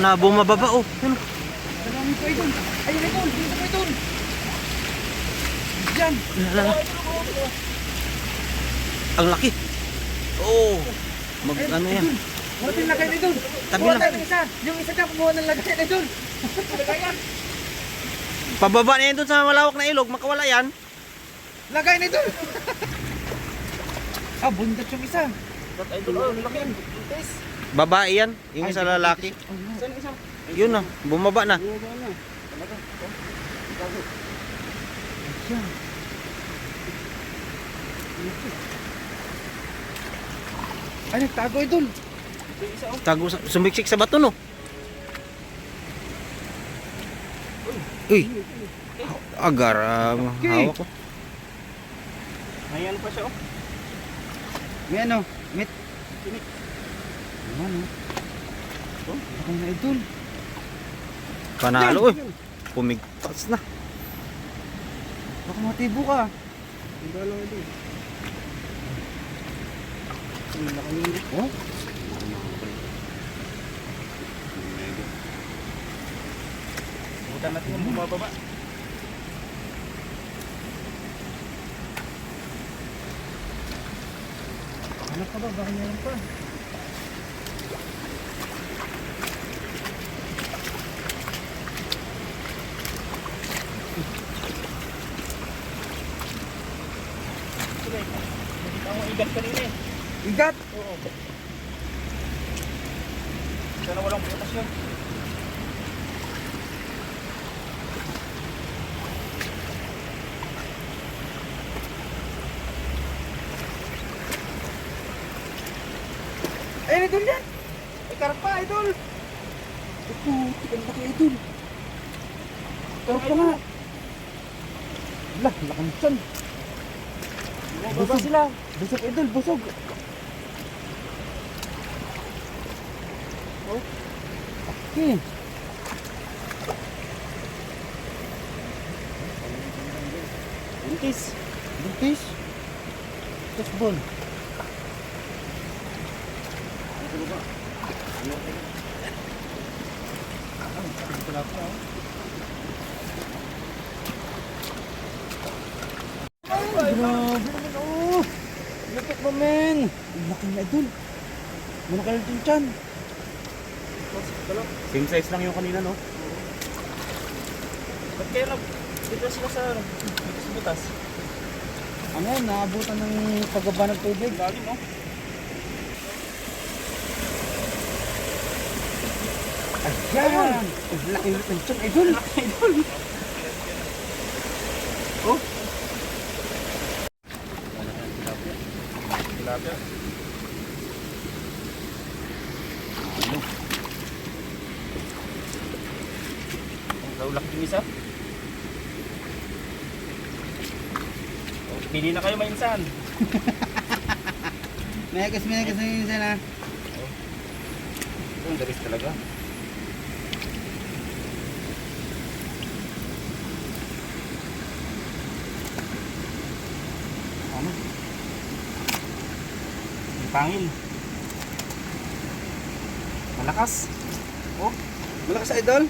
na bumababa oh. Yun. Marami pa idol. Ayun idol. Dito pa idol. Diyan. Lala. Ang laki. Oh. Mag ano yan. Buhat yung lagay na idol. Tabi lang. tayo isa. Yung isa dyan, kumuha ng lagay na idol. Lagayan. Pababa na yan dun sa malawak na ilog, makawala yan. Lagay na idol. ah, bundat yung isa. Oh, laki yan. Tes. Babae yan, yung isa lalaki. Yun na, bumaba na. Ay, nagtago. Ito isa oh. Tago sumiksik sa bato no. Uy. Agar, ah, hawak ko. May ano pa siya oh. May ano, mit. Mit. Ano? Oh, ako na idol. Panalo, uy. Pumigpas na. Baka matibo ka. Hindi lang ito. Ang laki yun. Oh? Butan natin yung bumababa. Ano ka ba? Baka meron pa. Ko igat kanina eh. Igat! Oo. Sana walang butas yun. Ayun idol yan! Ay, karpa idol! Ito, tignan laki idol. Karpa nga. Lah, lakan tiyan. Busog sila. Busog idol, busog. Oh. Okay. Buntis. Buntis. Fastball. Grabe naman oh! Lupit mo men! Laki na idol. Malaki na yung tiyan. Same size lang yung kanina, no? Ba't kaya nag... Dito sila sa... Dito sa butas. Ano yan, naabutan ng pagbaba ng tubig. Lalim, no? Ayan! Ang laki na tiyan idol. Idol! Oh! Tilapia. Ano? Ang kaulak yung isa. Oh, Pili na kayo mainsan. Megas, megas na yun sana. Ito ang daris talaga. Pangil. Malakas. Malakas idol.